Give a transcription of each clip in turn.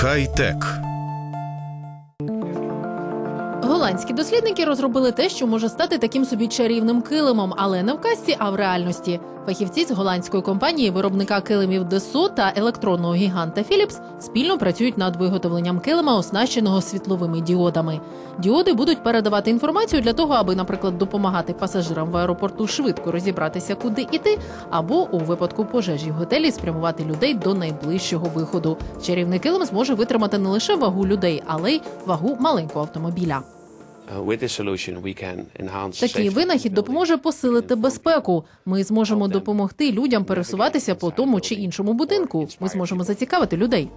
Хай-тек. Голландські дослідники розробили те, що може стати таким собі чарівним килимом, але не в касті, а в реальності. Фахівці з голландської компанії виробника килимів Десо та електронного гіганта Philips спільно працюють над виготовленням килима, оснащеного світловими діодами. Діоди будуть передавати інформацію для того, аби, наприклад, допомагати пасажирам в аеропорту швидко розібратися, куди іти, або у випадку пожежі в готелі спрямувати людей до найближчого виходу. Чарівний килим зможе витримати не лише вагу людей, але й вагу маленького автомобіля. Такий винахід допоможе посилити безпеку. Ми зможемо допомогти людям пересуватися по тому чи іншому будинку. Ми зможемо зацікавити людей.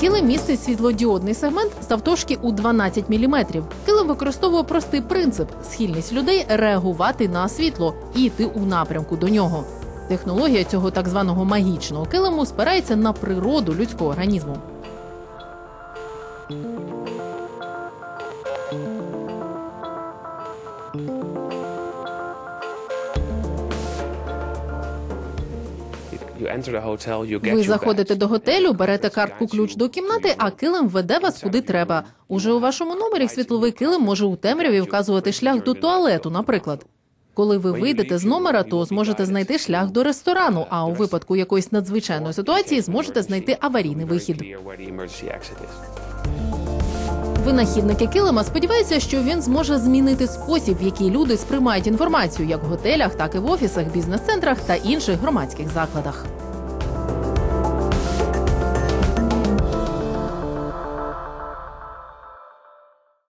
Килим містить світлодіодний сегмент завтовшки у 12 мм. Килим використовує простий принцип схильність людей реагувати на світло і йти у напрямку до нього. Технологія цього так званого магічного килиму спирається на природу людського організму. Ви заходите до готелю, берете картку ключ до кімнати, а килим веде вас куди треба. Уже у вашому номері світловий килим може у темряві вказувати шлях до туалету, наприклад. Коли ви вийдете з номера, то зможете знайти шлях до ресторану. А у випадку якоїсь надзвичайної ситуації зможете знайти аварійний вихід. Винахідники килима сподіваються, що він зможе змінити спосіб, в який люди сприймають інформацію як в готелях, так і в офісах, бізнес-центрах та інших громадських закладах.